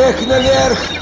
Ciechnę wierch!